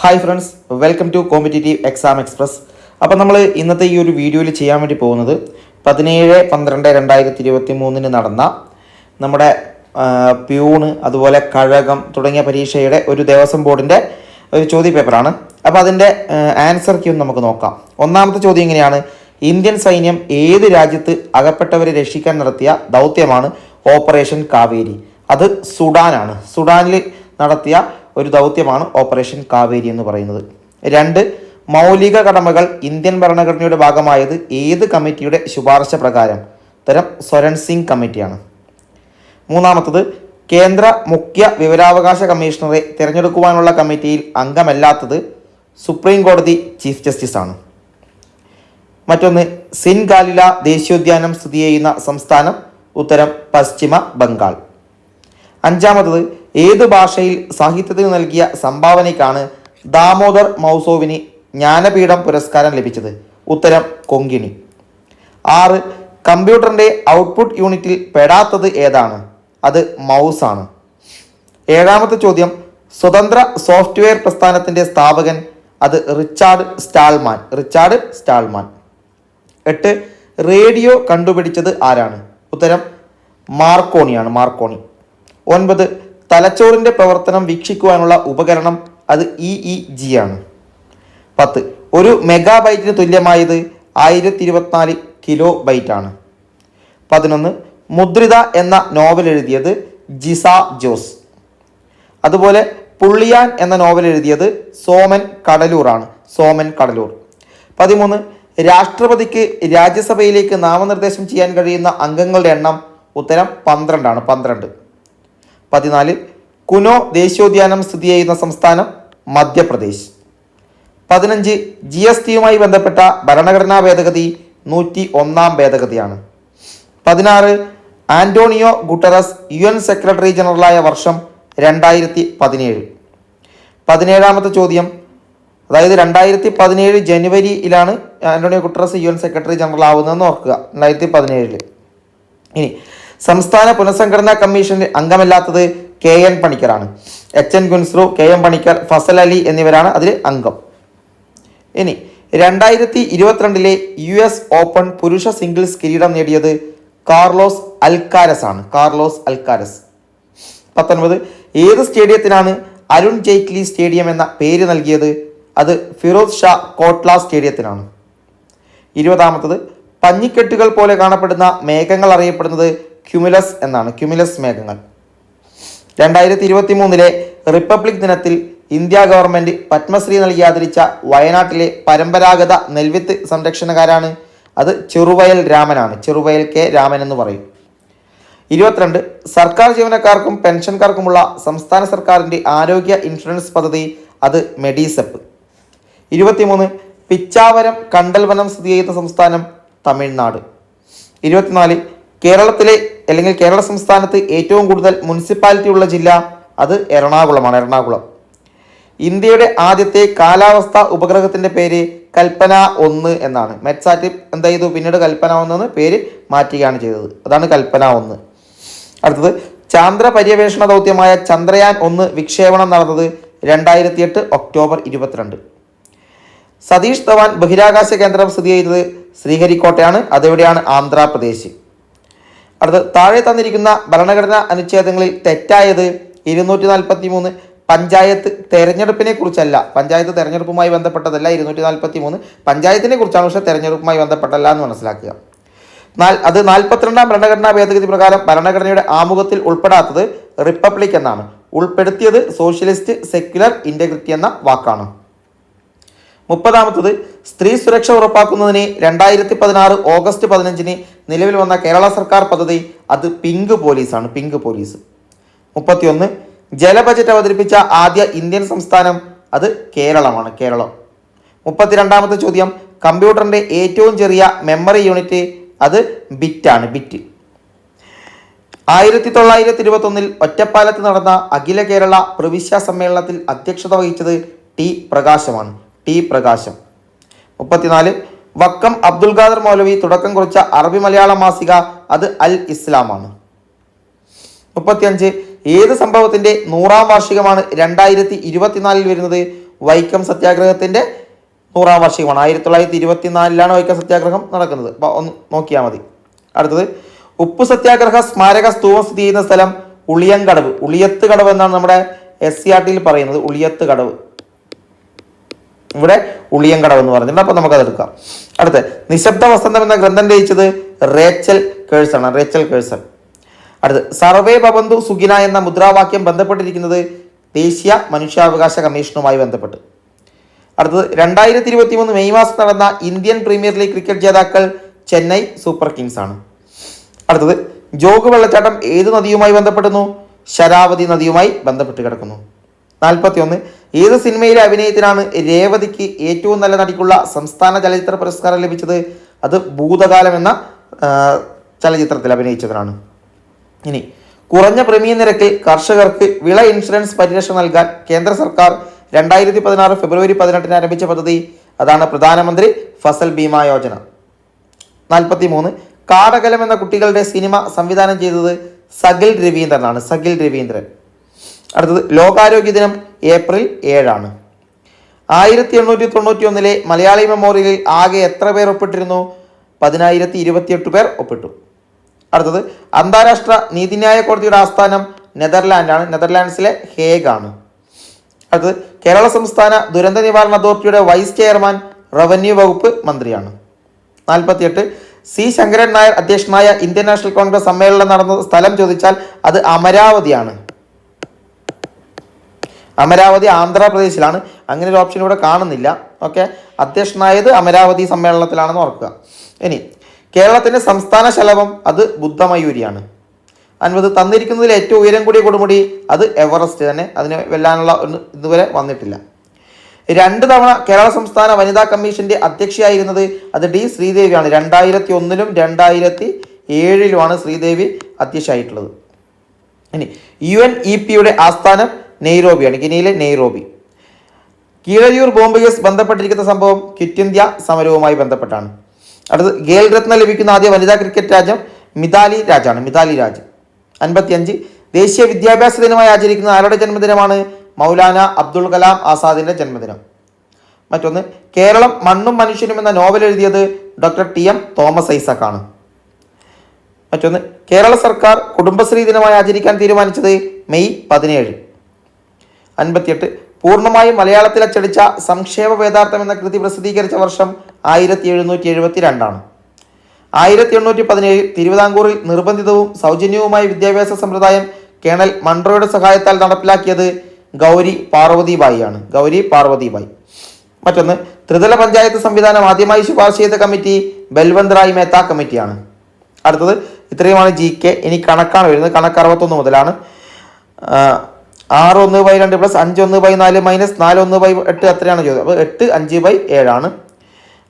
Hi friends welcome to competitive exam express. അപ്പോൾ നമ്മൾ ഇന്നത്തെ ഈ ഒരു വീഡിയോയിൽ ചെയ്യാൻ വേണ്ടി പോകുന്നത് പതിനേഴ് പന്ത്രണ്ട് രണ്ടായിരത്തി ഇരുപത്തി മൂന്നിന് നടന്ന നമ്മുടെ പ്യൂണ് അതുപോലെ കഴകം തുടങ്ങിയ പരീക്ഷയുടെ ഒരു ദേവസ്വം ബോർഡിന്റെ ഒരു ചോദ്യപേപ്പറാണ് അപ്പോൾ അതിന്റെ ആൻസർ ക്യൂ നമുക്ക് നോക്കാം. ഒന്നാമത്തെ ചോദ്യം ഇങ്ങനെയാണ്. ഇന്ത്യൻ സൈന്യം ഏത് രാജ്യത്ത് അകപ്പെട്ടവരെ രക്ഷിക്കാൻ നടത്തിയ ദൗത്യമാണ് ഓപ്പറേഷൻ കാവേരി? അത് സുഡാനാണ്. സുഡാനിൽ നടത്തിയ ഒരു ദൗത്യമാണ് ഓപ്പറേഷൻ കാവേരി എന്ന് പറയുന്നത്. രണ്ട് മൗലിക കടമകൾ ഇന്ത്യൻ ഭരണഘടനയുടെ ഭാഗമായത് ഏത് കമ്മിറ്റിയുടെ ശുപാർശ പ്രകാരം? തരം സ്വരൺ സിംഗ് കമ്മിറ്റിയാണ്. മൂന്നാമത്തത് കേന്ദ്ര മുഖ്യ വിവരാവകാശ കമ്മീഷണറെ തിരഞ്ഞെടുക്കുവാനുള്ള കമ്മിറ്റിയിൽ അംഗമല്ലാത്തത് സുപ്രീം കോടതി ചീഫ് ജസ്റ്റിസ് ആണ്. മറ്റൊന്ന് സിൻഗാലില ദേശീയോദ്യാനം സ്ഥിതി ചെയ്യുന്ന സംസ്ഥാനം ഉത്തരം പശ്ചിമ ബംഗാൾ. അഞ്ചാമത്തത് ഏത് ഭാഷയിൽ സാഹിത്യത്തിന് നൽകിയ സംഭാവനയ്ക്കാണ് ദാമോദർ മൗസോവിന് ജ്ഞാനപീഠം പുരസ്കാരം ലഭിച്ചത്? ഉത്തരം കൊങ്കിണി. ആറ് കമ്പ്യൂട്ടറിന്റെ ഔട്ട്പുട്ട് യൂണിറ്റിൽ പെടാത്തത് ഏതാണ്? അത് മൗസാണ്. ഏഴാമത്തെ ചോദ്യം സ്വതന്ത്ര സോഫ്റ്റ്വെയർ പ്രസ്ഥാനത്തിന്റെ സ്ഥാപകൻ അത് റിച്ചാർഡ് സ്റ്റാൾമാൻ. Richard Stallman. എട്ട് റേഡിയോ കണ്ടുപിടിച്ചത് ആരാണ്? ഉത്തരം മാർക്കോണിയാണ് മാർക്കോണി. ഒൻപത് തലച്ചോറിന്റെ പ്രവർത്തനം വീക്ഷിക്കുവാനുള്ള ഉപകരണം അത് ഇ ഇ ജി ആണ്. പത്ത്. ഒരു മെഗാബൈറ്റിന് തുല്യമായത് ആയിരത്തി ഇരുപത്തിനാല് കിലോ ബൈറ്റ് ആണ്. പതിനൊന്ന്. മുദ്രിത എന്ന നോവൽ എഴുതിയത് ജിസ ജോസ്. അതുപോലെ പുള്ളിയാൻ എന്ന നോവൽ എഴുതിയത് സോമൻ കടലൂറാണ് സോമൻ കടലൂർ. പതിമൂന്ന്. രാഷ്ട്രപതിക്ക് രാജ്യസഭയിലേക്ക് നാമനിർദ്ദേശം ചെയ്യാൻ കഴിയുന്ന അംഗങ്ങളുടെ എണ്ണം ഉത്തരം പന്ത്രണ്ടാണ്. പന്ത്രണ്ട്. പതിനാല്. കുനോ ദേശീയോദ്യാനം സ്ഥിതി ചെയ്യുന്ന സംസ്ഥാനം മധ്യപ്രദേശ്. പതിനഞ്ച്. ജി എസ് ടിയുമായി ബന്ധപ്പെട്ട ഭരണഘടനാ ഭേദഗതി നൂറ്റി ഒന്നാം ഭേദഗതിയാണ്. പതിനാറ്. Antonio Guterres U N secretary ജനറലായ വർഷം രണ്ടായിരത്തി പതിനേഴ് പതിനേഴാമത്തെ ചോദ്യം. അതായത് രണ്ടായിരത്തി പതിനേഴ് ജനുവരിയിലാണ് Antonio Guterres U N secretary general ആവുന്നതെന്ന് ഓർക്കുക. രണ്ടായിരത്തി പതിനേഴിൽ ഇനി സംസ്ഥാന പുനഃസംഘടനാ കമ്മീഷനിൽ അംഗമല്ലാത്തത് K N പണിക്കറാണ് H N Kunzru K M Panikkar Fazal Ali എന്നിവരാണ് അതിൽ അംഗം. ഇനി രണ്ടായിരത്തി ഇരുപത്തിരണ്ടിലെ യു എസ് ഓപ്പൺ പുരുഷ സിംഗിൾസ് കിരീടം നേടിയത് കാർലോസ് അൽക്കാരസ് ആണ്. Carlos Alcaraz. പത്തൊൻപത് ഏത് സ്റ്റേഡിയത്തിനാണ് അരുൺ ജെയ്റ്റ്ലി സ്റ്റേഡിയം എന്ന പേര് നൽകിയത്? അത് ഫിറോസ് ഷാ കോട്ട്ല സ്റ്റേഡിയത്തിനാണ്. ഇരുപതാമത്തത് പഞ്ഞിക്കെട്ടുകൾ പോലെ കാണപ്പെടുന്ന മേഘങ്ങൾ അറിയപ്പെടുന്നത് ക്യുമുലസ് എന്നാണ് ക്യുമുലസ് മേഘങ്ങൾ. രണ്ടായിരത്തി ഇരുപത്തി മൂന്നിലെ റിപ്പബ്ലിക് ദിനത്തിൽ ഇന്ത്യ ഗവൺമെന്റ് പത്മശ്രീ നൽകി ആദരിച്ച വയനാട്ടിലെ പരമ്പരാഗത നെൽവിത്ത് സംരക്ഷണക്കാരാണ് അത് ചെറുവയൽ രാമനാണ്. ചെറുവയൽ കെ രാമൻ എന്ന് പറയും. ഇരുപത്തിരണ്ട് സർക്കാർ ജീവനക്കാർക്കും പെൻഷൻകാർക്കുമുള്ള സംസ്ഥാന സർക്കാരിന്റെ ആരോഗ്യ ഇൻഷുറൻസ് പദ്ധതി അത് മെഡിസെപ്പ്. ഇരുപത്തിമൂന്ന് പിച്ചാവരം കണ്ടൽവനം സ്ഥിതി ചെയ്യുന്ന സംസ്ഥാനം തമിഴ്നാട്. ഇരുപത്തിനാല് കേരളത്തിലെ അല്ലെങ്കിൽ കേരള സംസ്ഥാനത്ത് ഏറ്റവും കൂടുതൽ മുനിസിപ്പാലിറ്റി ഉള്ള ജില്ല അത് എറണാകുളമാണ് എറണാകുളം. ഇന്ത്യയുടെ ആദ്യത്തെ കാലാവസ്ഥ ഉപഗ്രഹത്തിന്റെ പേര് കൽപ്പന ഒന്ന് എന്നാണ്. മെറ്റ്സാറ്റ് എന്താ ചെയ്തു? പിന്നീട് കൽപ്പന ഒന്ന് പേര് മാറ്റുകയാണ് ചെയ്തത്. അതാണ് കൽപ്പന ഒന്ന്. അടുത്തത് ചാന്ദ്ര പര്യവേഷണ ദൗത്യമായ ചന്ദ്രയാൻ ഒന്ന് വിക്ഷേപണം നടന്നത് രണ്ടായിരത്തി എട്ട് ഒക്ടോബർ ഇരുപത്തിരണ്ട്. സതീഷ് ധവാൻ ബഹിരാകാശ കേന്ദ്രം സ്ഥിതി ചെയ്തത് ശ്രീഹരിക്കോട്ടയാണ്. അതെവിടെയാണ്? ആന്ധ്രാപ്രദേശ്. അടുത്ത് താഴെ തന്നിരിക്കുന്ന ഭരണഘടനാ അനുച്ഛേദങ്ങളിൽ തെറ്റായത് ഇരുന്നൂറ്റി നാൽപ്പത്തി മൂന്ന് പഞ്ചായത്ത് തെരഞ്ഞെടുപ്പിനെ കുറിച്ചല്ല. പഞ്ചായത്ത് തെരഞ്ഞെടുപ്പുമായി ബന്ധപ്പെട്ടതല്ല ഇരുന്നൂറ്റി നാൽപ്പത്തി മൂന്ന് പഞ്ചായത്തിനെ കുറിച്ചാണ് പക്ഷേ തെരഞ്ഞെടുപ്പുമായി ബന്ധപ്പെട്ടല്ല എന്ന് മനസ്സിലാക്കുക. നാൽ അത് നാൽപ്പത്തിരണ്ടാം ഭരണഘടനാ ഭേദഗതി പ്രകാരം ഭരണഘടനയുടെ ആമുഖത്തിൽ ഉൾപ്പെടാത്തത് റിപ്പബ്ലിക് എന്നാണ്. ഉൾപ്പെടുത്തിയത് സോഷ്യലിസ്റ്റ് സെക്യുലർ ഇന്റഗ്രിറ്റി എന്ന വാക്കാണ്. മുപ്പതാമത്തത് സ്ത്രീ സുരക്ഷ ഉറപ്പാക്കുന്നതിന് രണ്ടായിരത്തി പതിനാറ് ഓഗസ്റ്റ് പതിനഞ്ചിന് നിലവിൽ വന്ന കേരള സർക്കാർ പദ്ധതി അത് പിങ്ക് പോലീസാണ് പിങ്ക് പോലീസ്. മുപ്പത്തിയൊന്ന് ജല ബജറ്റ് അവതരിപ്പിച്ച ആദ്യ ഇന്ത്യൻ സംസ്ഥാനം അത് കേരളമാണ് കേരളം. മുപ്പത്തിരണ്ടാമത്തെ ചോദ്യം കമ്പ്യൂട്ടറിന്റെ ഏറ്റവും ചെറിയ മെമ്മറി യൂണിറ്റ് അത് ബിറ്റാണ് ബിറ്റ്. ആയിരത്തി തൊള്ളായിരത്തി ഇരുപത്തൊന്നിൽ ഒറ്റപ്പാലത്ത് നടന്ന അഖില കേരള പ്രവിശ്യ സമ്മേളനത്തിൽ അധ്യക്ഷത വഹിച്ചത് ടി പ്രകാശമാണ് ടി പ്രകാശം. മുപ്പത്തിനാല്. വക്കം അബ്ദുൽ ഖാദർ മൗലവി തുടക്കം കുറിച്ച അറബി മലയാള മാസിക അത് അൽ ഇസ്ലാമാണ്. മുപ്പത്തിയഞ്ച്. ഏത് സംഭവത്തിന്റെ നൂറാം വാർഷികമാണ് രണ്ടായിരത്തി ഇരുപത്തിനാലിൽ വരുന്നത്? വൈക്കം സത്യാഗ്രഹത്തിന്റെ നൂറാം വാർഷികമാണ്. ആയിരത്തി തൊള്ളായിരത്തി ഇരുപത്തിനാലിലാണ് വൈക്കം സത്യാഗ്രഹം നടക്കുന്നത്. അപ്പോൾ ഒന്ന് നോക്കിയാൽ മതി. അടുത്തത്. ഉപ്പ് സത്യാഗ്രഹ സ്മാരക സ്തൂപം സ്ഥിതി ചെയ്യുന്ന സ്ഥലം ഉളിയങ്കടവ്. ഉളിയത്ത് കടവ് എന്നാണ് നമ്മുടെ എസ് സി ആർ ടിയിൽ പറയുന്നത്. ഉളിയത്ത് കടവ്. ഇവിടെ ഉളിയങ്കടവ് എന്ന് പറഞ്ഞിട്ടുണ്ട്. അപ്പൊ നമുക്കത് എടുക്കാം അടുത്ത് നിശബ്ദ വസന്തം എന്ന ഗ്രന്ഥം രചിച്ചത് റേച്ചൽ കേഴ്സൺ റേച്ചൽ കേഴ്സൺ. അടുത്ത് സർവേ ഭവന്തു സുഖിന എന്ന മുദ്രാവാക്യം ബന്ധപ്പെട്ടിരിക്കുന്നത് ദേശീയ മനുഷ്യാവകാശ കമ്മീഷനുമായി ബന്ധപ്പെട്ട്. അടുത്തത് രണ്ടായിരത്തി ഇരുപത്തി മൂന്ന് മെയ് മാസം നടന്ന ഇന്ത്യൻ പ്രീമിയർ ലീഗ് ക്രിക്കറ്റ് ജേതാക്കൾ ചെന്നൈ സൂപ്പർ കിങ്സ് ആണ്. അടുത്തത് ജോഗ് വെള്ളച്ചാട്ടം ഏത് നദിയുമായി ബന്ധപ്പെടുന്നു? ശരാവതി നദിയുമായി ബന്ധപ്പെട്ട് കിടക്കുന്നു. നാൽപ്പത്തി ഒന്ന് ഏത് സിനിമയിലെ അഭിനയത്തിനാണ് രേവതിക്ക് ഏറ്റവും നല്ല നടിക്കുള്ള സംസ്ഥാന ചലച്ചിത്ര പുരസ്കാരം ലഭിച്ചത്? അത് ഭൂതകാലം എന്ന ചലച്ചിത്രത്തിൽ അഭിനയിച്ചതിനാണ് ഇനി കുറഞ്ഞ പ്രീമിയം നിരക്കിൽ കർഷകർക്ക് വിള ഇൻഷുറൻസ് പരിരക്ഷ നൽകാൻ കേന്ദ്ര സർക്കാർ രണ്ടായിരത്തി പതിനാറ് ഫെബ്രുവരി പതിനെട്ടിന് ആരംഭിച്ച പദ്ധതി അതാണ് പ്രധാനമന്ത്രി ഫസൽ ബീമ യോജന. നാൽപ്പത്തി മൂന്ന് കാടകലം എന്ന കുട്ടികളുടെ സിനിമ സംവിധാനം ചെയ്തത് സഗിൽ രവീന്ദ്രനാണ്. സഗിൽ രവീന്ദ്രൻ. അടുത്തത് ലോകാരോഗ്യ ദിനം ഏപ്രിൽ ഏഴാണ്. ആയിരത്തി എണ്ണൂറ്റി തൊണ്ണൂറ്റി ഒന്നിലെ മലയാളി മെമ്മോറിയലിൽ ആകെ എത്ര പേർ ഒപ്പിട്ടിരുന്നു? പതിനായിരത്തി ഇരുപത്തിയെട്ട് പേർ ഒപ്പിട്ടു. അടുത്തത് അന്താരാഷ്ട്ര നീതിന്യായ കോടതിയുടെ ആസ്ഥാനം നെതർലാൻഡാണ്. നെതർലാൻഡ്സിലെ ഹേഗ് ആണ് അടുത്തത് കേരള സംസ്ഥാന ദുരന്ത നിവാരണ അതോറിറ്റിയുടെ വൈസ് ചെയർമാൻ റവന്യൂ വകുപ്പ് മന്ത്രിയാണ്. നാൽപ്പത്തിയെട്ട് സി ശങ്കരൻ നായർ അധ്യക്ഷനായ ഇന്ത്യൻ നാഷണൽ കോൺഗ്രസ് സമ്മേളനം നടന്ന സ്ഥലം ചോദിച്ചാൽ അത് അമരാവതിയാണ്. അമരാവതി ആന്ധ്രാപ്രദേശിലാണ്. അങ്ങനെ ഒരു ഓപ്ഷൻ ഇവിടെ കാണുന്നില്ല. ഓക്കെ അധ്യക്ഷനായത് അമരാവതി സമ്മേളനത്തിലാണെന്ന് ഓർക്കുക. ഇനി കേരളത്തിന്റെ സംസ്ഥാന ശലഭം അത് ബുദ്ധമയൂരിയാണ്. അൻപത് തന്നിരിക്കുന്നതിൽ ഏറ്റവും ഉയരം കൂടിയ കൊടുമുടി അത് എവറസ്റ്റ് തന്നെ. അതിനെ വെല്ലാനുള്ള ഇതുവരെ വന്നിട്ടില്ല. രണ്ട് തവണ കേരള സംസ്ഥാന വനിതാ കമ്മീഷന്റെ അധ്യക്ഷയായിരുന്നത് അത് ഡി ശ്രീദേവിയാണ്. രണ്ടായിരത്തി ഒന്നിലും രണ്ടായിരത്തി ഏഴിലുമാണ് ശ്രീദേവി അധ്യക്ഷയായിട്ടുള്ളത്. ഇനി യു എൻ ഇ പിയുടെ ആസ്ഥാനം നെയ്റോബിയാണ് ഗിനിയിലെ നെയ്റോബി. കീഴരിയൂർ ബോംബ് കേസ് ബന്ധപ്പെട്ടിരിക്കുന്ന സംഭവം ക്വിറ്റ് ഇന്ത്യ സമരവുമായി ബന്ധപ്പെട്ടാണ്. അടുത്ത് ഗേൽ രത്ന ലഭിക്കുന്ന ആദ്യ വനിതാ ക്രിക്കറ്റ് രാജ്യം മിതാലി രാജാണ് മിതാലി രാജ്. അൻപത്തിയഞ്ച് ദേശീയ വിദ്യാഭ്യാസ ദിനമായി ആചരിക്കുന്ന ആരുടെ ജന്മദിനമാണ്? മൗലാന അബ്ദുൾ കലാം ആസാദിന്റെ ജന്മദിനം. മറ്റൊന്ന് കേരളം മണ്ണും മനുഷ്യനും എന്ന നോവൽ എഴുതിയത് ഡോക്ടർ ടി എം തോമസ് ഐസക്കാണ്. മറ്റൊന്ന് കേരള സർക്കാർ കുടുംബശ്രീ ദിനമായി ആചരിക്കാൻ തീരുമാനിച്ചത് മെയ് പതിനേഴ്. അൻപത്തിയെട്ട്. പൂർണമായും മലയാളത്തിൽ അച്ചടിച്ച സംക്ഷേപ വേദാർത്ഥം എന്ന കൃതി പ്രസിദ്ധീകരിച്ച വർഷം ആയിരത്തി എഴുന്നൂറ്റി എഴുപത്തി രണ്ടാണ് ആയിരത്തി എണ്ണൂറ്റി പതിനേഴ് തിരുവിതാംകൂറിൽ നിർബന്ധിതവും സൗജന്യവുമായ വിദ്യാഭ്യാസ സമ്പ്രദായം കേണൽ മൺട്രോയുടെ സഹായത്താൽ നടപ്പിലാക്കിയത് ഗൗരി പാർവതിബായിയാണ്. ഗൗരി പാർവതിബായി. മറ്റൊന്ന് ത്രിതല പഞ്ചായത്ത് സംവിധാനം ആദ്യമായി ശുപാർശ ചെയ്ത കമ്മിറ്റി ബൽവന്ത് റായ് മേത്ത കമ്മിറ്റിയാണ്. അടുത്തത് ഇത്രയുമാണ് ജി കെ. ഇനി കണക്കാണ് വരുന്നത്. കണക്ക് അറുപത്തൊന്ന് മുതലാണ്. ആറ് ഒന്ന് ബൈ രണ്ട് പ്ലസ് അഞ്ച് ഒന്ന് ബൈ നാല് മൈനസ് നാല് ഒന്ന് ബൈ എട്ട് എത്രയാണ് ചോദ്യം. അപ്പോൾ എട്ട് അഞ്ച് ബൈ ഏഴാണ്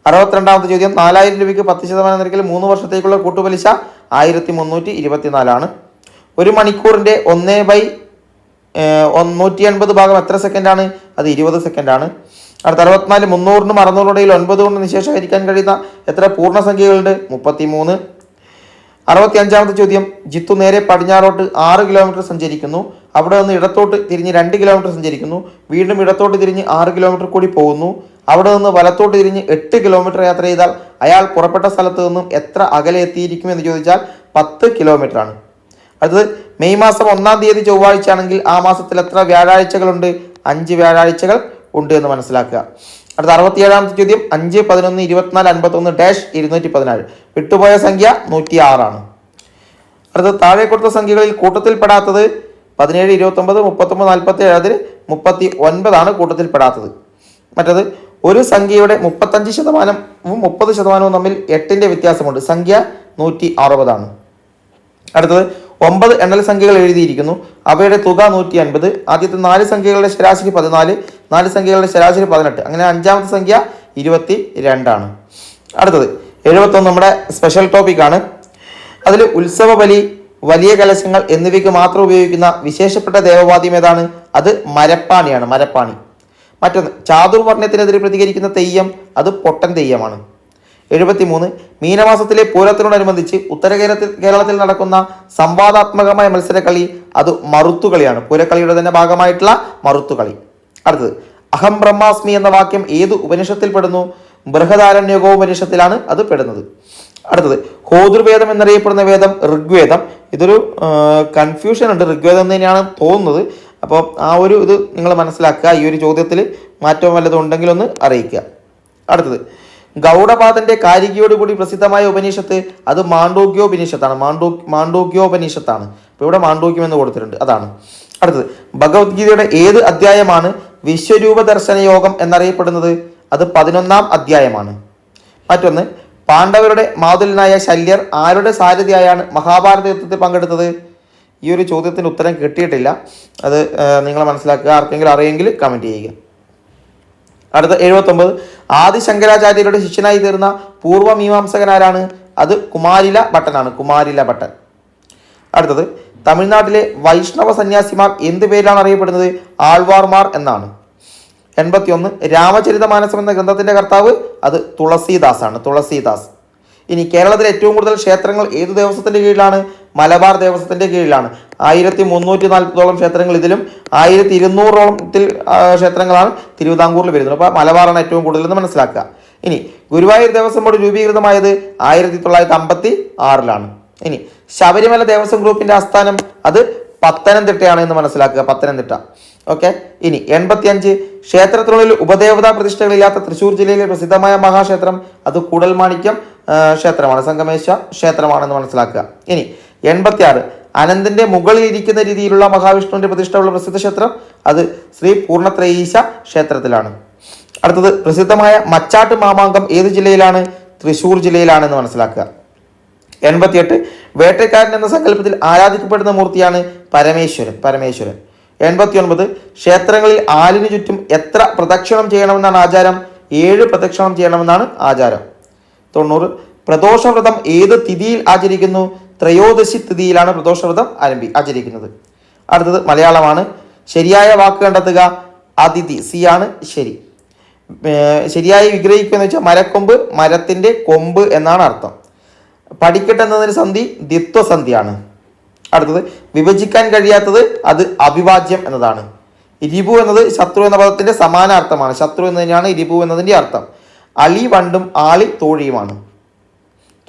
അറുപത്തിരണ്ടാമത്തെ ചോദ്യം നാലായിരം രൂപയ്ക്ക് പത്ത് ശതമാനം നിരക്കിൽ മൂന്ന് വർഷത്തേക്കുള്ള കൂട്ടുപലിശ ആയിരത്തി മുന്നൂറ്റി ഇരുപത്തിനാലാണ് ഒരു മണിക്കൂറിന്റെ ഒന്ന് ബൈ നൂറ്റി എൺപത് ഭാഗം എത്ര സെക്കൻഡാണ് അത് ഇരുപത് സെക്കൻഡാണ് അടുത്ത അറുപത്തിനാല് മുന്നൂറിനും അറുന്നൂറിനിടയിൽ ഒൻപത് കൊണ്ട് നിശേഷം ഹരിക്കാൻ കഴിയുന്ന എത്ര പൂർണസംഖ്യകളുണ്ട്? മുപ്പത്തി മൂന്ന് അറുപത്തി അഞ്ചാമത്തെ ചോദ്യം ജിത്തു നേരെ പടിഞ്ഞാറോട്ട് ആറ് കിലോമീറ്റർ സഞ്ചരിക്കുന്നു. അവിടെ നിന്ന് ഇടത്തോട്ട് തിരിഞ്ഞ് രണ്ട് കിലോമീറ്റർ സഞ്ചരിക്കുന്നു. വീണ്ടും ഇടത്തോട്ട് തിരിഞ്ഞ് ആറ് കിലോമീറ്റർ കൂടി പോകുന്നു. അവിടെ നിന്ന് വലത്തോട്ട് തിരിഞ്ഞ് എട്ട് കിലോമീറ്റർ യാത്ര ചെയ്താൽ അയാൾ പുറപ്പെട്ട സ്ഥലത്ത് നിന്നും എത്ര അകലെ എത്തിയിരിക്കും എന്ന് ചോദിച്ചാൽ പത്ത് കിലോമീറ്റർ ആണ്. അടുത്തത് മെയ് മാസം ഒന്നാം തീയതി ചൊവ്വാഴ്ച ആണെങ്കിൽ ആ മാസത്തിൽ എത്ര വ്യാഴാഴ്ചകളുണ്ട്? അഞ്ച് വ്യാഴാഴ്ചകൾ ഉണ്ട് എന്ന് മനസ്സിലാക്കുക. അടുത്ത അറുപത്തിയേഴാമത്തെ ചോദ്യം അഞ്ച് പതിനൊന്ന് ഇരുപത്തിനാല് അൻപത്തൊന്ന് ഡാഷ് ഇരുന്നൂറ്റി പതിനാല്. വിട്ടുപോയ സംഖ്യ നൂറ്റി ആറാണ് അടുത്ത താഴെ കൊടുത്ത സംഖ്യകളിൽ കൂട്ടത്തിൽപ്പെടാത്തത് പതിനേഴ് ഇരുപത്തൊമ്പത് മുപ്പത്തൊമ്പത് നാൽപ്പത്തി ഏഴ് അതിൽ മുപ്പത്തി ഒൻപതാണ് കൂട്ടത്തിൽപ്പെടാത്തത്. മറ്റത് ഒരു സംഖ്യയുടെ മുപ്പത്തഞ്ച് ശതമാനവും മുപ്പത് ശതമാനവും തമ്മിൽ എട്ടിന്റെ വ്യത്യാസമുണ്ട്. സംഖ്യ നൂറ്റി അറുപതാണ് അടുത്തത് ഒമ്പത് എണ്ണൽ സംഖ്യകൾ എഴുതിയിരിക്കുന്നു. അവയുടെ തുക നൂറ്റി അൻപത് ആദ്യത്തെ നാല് സംഖ്യകളുടെ ശരാശരി പതിനാല്. നാല് സംഖ്യകളുടെ ശരാശരി പതിനെട്ട്. അങ്ങനെ അഞ്ചാമത്തെ സംഖ്യ ഇരുപത്തി രണ്ടാണ് അടുത്തത് എഴുപത്തൊന്ന് നമ്മുടെ സ്പെഷ്യൽ ടോപ്പിക്കാണ്. അതിൽ ഉത്സവ ബലി വലിയ കലശങ്ങൾ എന്നിവയ്ക്ക് മാത്രം ഉപയോഗിക്കുന്ന വിശേഷപ്പെട്ട ദേവവാദ്യം ഏതാണ്? അത് മരപ്പാണിയാണ് മരപ്പാണി. മറ്റൊന്ന് ചാതുർവർണത്തിനെതിരെ പ്രതികരിക്കുന്ന തെയ്യം അത് പൊട്ടൻ തെയ്യമാണ്. എഴുപത്തിമൂന്ന് മീനമാസത്തിലെ പൂരത്തിനോടനുബന്ധിച്ച് ഉത്തര കേരളത്തിൽ കേരളത്തിൽ നടക്കുന്ന സംവാദാത്മകമായ മത്സരക്കളി അത് മറുത്തുകളിയാണ്. പൂരക്കളിയുടെ തന്നെ ഭാഗമായിട്ടുള്ള മറുത്തുകളി. അടുത്തത് അഹം ബ്രഹ്മാസ്മി എന്ന വാക്യം ഏത് ഉപനിഷത്തിൽപ്പെടുന്നു ബൃഹദാരണ്യകോപനിഷത്തിലാണ് അത് പെടുന്നത്. അടുത്തത് ഹോതൃവേദം എന്നറിയപ്പെടുന്ന വേദം ഋഗ്വേദം. ഇതൊരു കൺഫ്യൂഷൻ ഉണ്ട്. ഋഗ്വേദം എന്ന് തന്നെയാണ് തോന്നുന്നത്. അപ്പോൾ ആ ഒരു ഇത് നിങ്ങൾ മനസ്സിലാക്കുക. ഈ ഒരു ചോദ്യത്തിൽ മാറ്റം വല്ലതും ഉണ്ടെങ്കിൽ ഒന്ന് അറിയിക്കുക. അടുത്തത് ഗൗഡപാദന്റെ കാരികയോടുകൂടി പ്രസിദ്ധമായ ഉപനിഷത്ത് അത് മാണ്ഡോക്യോപനിഷത്താണ് മാണ്ഡോ മാണ്ഡോക്യോപനിഷത്താണ് അപ്പോൾ ഇവിടെ മാണ്ഡോക്യം എന്ന് കൊടുത്തിട്ടുണ്ട്. അതാണ്. അടുത്തത് ഭഗവത്ഗീതയുടെ ഏത് അധ്യായമാണ് വിശ്വരൂപ ദർശന യോഗം എന്നറിയപ്പെടുന്നത്? അത് പതിനൊന്നാം അധ്യായമാണ്. മറ്റൊന്ന് പാണ്ഡവരുടെ മാതുലനായ ശല്യർ ആരുടെ സാരഥിയായാണ് മഹാഭാരത യുദ്ധത്തിൽ പങ്കെടുത്തത്? ഈ ഒരു ചോദ്യത്തിന് ഉത്തരം കിട്ടിയിട്ടില്ല. അത് നിങ്ങൾ മനസ്സിലാക്കുക. ആർക്കെങ്കിലും അറിയെങ്കിൽ കമന്റ് ചെയ്യുക. അടുത്ത എഴുപത്തൊമ്പത്. ആദി ശങ്കരാചാര്യരുടെ ശിഷ്യനായി തീർന്ന പൂർവമീമാംസകനാരാണ് അത് കുമാരില ഭട്ടനാണ്. കുമാരില ഭട്ടൻ. അടുത്തത്. തമിഴ്നാട്ടിലെ വൈഷ്ണവ സന്യാസിമാർ എന്ത് പേരിലാണ് അറിയപ്പെടുന്നത്? ആൾവാർമാർ എന്നാണ്. എൺപത്തിയൊന്ന്. രാമചരിതമാനസം എന്ന ഗ്രന്ഥത്തിന്റെ കർത്താവ് അത് തുളസീദാസാണ് തുളസീദാസ്. ഇനി കേരളത്തിലെ ഏറ്റവും കൂടുതൽ ക്ഷേത്രങ്ങൾ ഏത് ദേവസ്വത്തിന്റെ കീഴിലാണ്? മലബാർ ദേവസ്വത്തിന്റെ കീഴിലാണ്. ആയിരത്തി മുന്നൂറ്റി നാൽപ്പതോളം ക്ഷേത്രങ്ങൾ ഇതിലും ആയിരത്തി ഇരുന്നൂറോളത്തിൽ ക്ഷേത്രങ്ങളാണ് തിരുവിതാംകൂറിൽ വരുന്നത്. അപ്പോൾ മലബാറാണ് ഏറ്റവും കൂടുതൽ എന്ന് മനസ്സിലാക്കുക. ഇനി ഗുരുവായൂർ ദേവസ്വം ബോർഡ് രൂപീകൃതമായത് ആയിരത്തി തൊള്ളായിരത്തി അമ്പത്തി ആറിലാണ് ഇനി ശബരിമല ദേവസ്വം ഗ്രൂപ്പിന്റെ ആസ്ഥാനം അത് പത്തനംതിട്ടയാണ് എന്ന് മനസ്സിലാക്കുക പത്തനംതിട്ട. ഓക്കെ ഇനി എൺപത്തി അഞ്ച് ക്ഷേത്രത്തിനുള്ളിൽ ഉപദേവതാ പ്രതിഷ്ഠകളില്ലാത്ത തൃശ്ശൂർ ജില്ലയിലെ പ്രസിദ്ധമായ മഹാക്ഷേത്രം അത് കൂടൽമാണിക്യം ക്ഷേത്രമാണ്. സംഗമേശ ക്ഷേത്രമാണെന്ന് മനസ്സിലാക്കുക. ഇനി എൺപത്തി ആറ് അനന്തിന്റെ മുകളിൽ ഇരിക്കുന്ന രീതിയിലുള്ള മഹാവിഷ്ണുവിന്റെ പ്രതിഷ്ഠയുള്ള പ്രസിദ്ധ ക്ഷേത്രം അത് ശ്രീ പൂർണത്രയീശ ക്ഷേത്രത്തിലാണ്. അടുത്തത് പ്രസിദ്ധമായ മച്ചാട്ട് മാമാങ്കം ഏത് ജില്ലയിലാണ്? തൃശ്ശൂർ ജില്ലയിലാണെന്ന് മനസ്സിലാക്കുക. എൺപത്തിയെട്ട്. വേട്ടക്കാരൻ എന്ന സങ്കല്പത്തിൽ ആരാധിക്കപ്പെടുന്ന മൂർത്തിയാണ് പരമേശ്വരൻ. പരമേശ്വരൻ. എൺപത്തി ഒൻപത് ക്ഷേത്രങ്ങളിൽ ആലിനു ചുറ്റും എത്ര പ്രദക്ഷിണം ചെയ്യണമെന്നാണ് ആചാരം? ഏഴ് പ്രദക്ഷിണം ചെയ്യണമെന്നാണ് ആചാരം. തൊണ്ണൂറ്. പ്രദോഷവ്രതം ഏത് തിഥിയിൽ ആചരിക്കുന്നു? ത്രയോദശി തിഥിയിലാണ് പ്രദോഷവ്രതം ആരംഭി ആചരിക്കുന്നത്. അടുത്തത് മലയാളമാണ്. ശരിയായ വാക്ക് കണ്ടെത്തുക. അതിഥി സി ആണ് ശരി. ശരിയായി വിഗ്രഹിക്കുക എന്ന് വെച്ചാൽ മരക്കൊമ്പ് മരത്തിന്റെ കൊമ്പ് എന്നാണ് അർത്ഥം. പഠിക്കട്ടെ എന്നതിന് സന്ധി ദ്വിത്വസന്ധിയാണ് അടുത്തത് വിഭജിക്കാൻ കഴിയാത്തത് അത് അവിഭാജ്യം എന്നതാണ്. ഇരിപു എന്നത് ശത്രു എന്ന പദത്തിന്റെ സമാനാർത്ഥമാണ്. ശത്രു എന്നതിനാണ് ഇരിപു എന്നതിന്റെ അർത്ഥം. അളി വണ്ടും ആളി തോഴിയുമാണ്.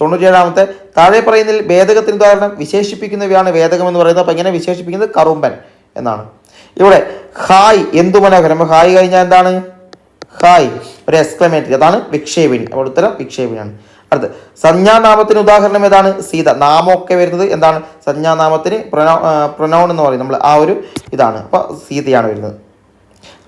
തൊണ്ണൂറ്റിയേഴാമത്തെ താഴെ പറയുന്നതിൽ ഭേദകത്തിന് ഉദാഹരണം വിശേഷിപ്പിക്കുന്നവയാണ് വേദകം എന്ന് പറയുന്നത്. അപ്പം ഇങ്ങനെ വിശേഷിപ്പിക്കുന്നത്? കറുമ്പൻ എന്നാണ്. ഇവിടെ ഹായ് എന്തു മനോഹരം? ഹായ് കഴിഞ്ഞാൽ എന്താണ്? ഹായ് ഒരു എക്സ്ക്ലമേറ്ററി അതാണ് വിക്ഷേപിണി. അപ്പോൾ ഉത്തരം വിക്ഷേപിണിയാണ് അടുത്ത്. സംജ്ഞാനാമത്തിന് ഉദാഹരണം ഏതാണ്? സീത. നാമമൊക്കെ വരുന്നത് എന്താണ്? സംജ്ഞാനാമത്തിന് പ്രൊനൗ പ്രൊനൗൺ എന്ന് പറയും. നമ്മൾ ആ ഒരു ഇതാണ്. അപ്പോൾ സീതയാണ് വരുന്നത്.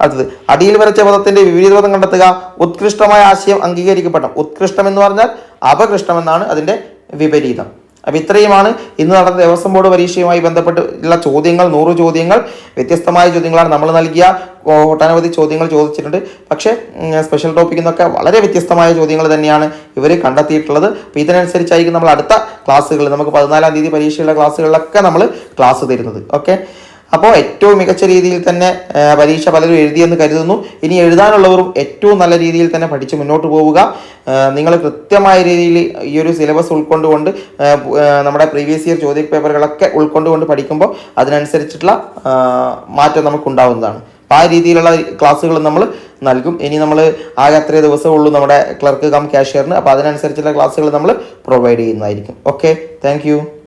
അടുത്തത് അടിയിൽ വരച്ച പദത്തിന്റെ വിപരീത പദം കണ്ടെത്തുക. ഉത്കൃഷ്ടമായ ആശയം അംഗീകരിക്കപ്പെട്ട ഉത്കൃഷ്ടം എന്ന് പറഞ്ഞാൽ അപകൃഷ്ടം എന്നാണ് അതിന്റെ വിപരീതം. അപ്പൊ ഇത്രയുമാണ് ഇന്ന് നടന്ന ദേവസ്വം ബോർഡ് പരീക്ഷയുമായി ബന്ധപ്പെട്ടുള്ള ചോദ്യങ്ങൾ നൂറ് ചോദ്യങ്ങൾ വ്യത്യസ്തമായ ചോദ്യങ്ങളാണ് നമ്മൾ നൽകിയ ഒട്ടനവധി ചോദ്യങ്ങൾ ചോദിച്ചിട്ടുണ്ട്. പക്ഷേ സ്പെഷ്യൽ ടോപ്പിക്കിൽ നിന്നൊക്കെ വളരെ വ്യത്യസ്തമായ ചോദ്യങ്ങൾ തന്നെയാണ് ഇവർ കണ്ടെത്തിയിട്ടുള്ളത്. അപ്പോൾ ഇതിനനുസരിച്ചായിരിക്കും നമ്മൾ അടുത്ത ക്ലാസ്സുകൾ നമുക്ക് പതിനാലാം തീയതി പരീക്ഷയുള്ള ക്ലാസ്സുകളിലൊക്കെ നമ്മൾ ക്ലാസ് തരുന്നത്. ഓക്കെ? അപ്പോൾ ഏറ്റവും മികച്ച രീതിയിൽ തന്നെ പരീക്ഷ പലരും എഴുതിയെന്ന് കരുതുന്നു. ഇനി എഴുതാനുള്ളവരും ഏറ്റവും നല്ല രീതിയിൽ തന്നെ പഠിച്ച് മുന്നോട്ട് പോവുക. നിങ്ങൾ കൃത്യമായ രീതിയിൽ ഈ ഒരു സിലബസ് ഉൾക്കൊണ്ടുകൊണ്ട് നമ്മുടെ പ്രീവിയസ് ഇയർ ചോദ്യ പേപ്പറുകളൊക്കെ ഉൾക്കൊണ്ടുകൊണ്ട് പഠിക്കുമ്പോൾ അതിനനുസരിച്ചിട്ടുള്ള മാറ്റം നമുക്കുണ്ടാവുന്നതാണ്. അപ്പോൾ ആ രീതിയിലുള്ള ക്ലാസ്സുകൾ നമ്മൾ നൽകും. ഇനി നമ്മൾ ആകെ അത്രേ ദിവസമുള്ളൂ നമ്മുടെ ക്ലർക്ക് കം ക്യാഷ്യറിന് അപ്പോൾ അതിനനുസരിച്ചുള്ള ക്ലാസ്സുകൾ നമ്മൾ പ്രൊവൈഡ് ചെയ്യുന്നതായിരിക്കും. Okay thank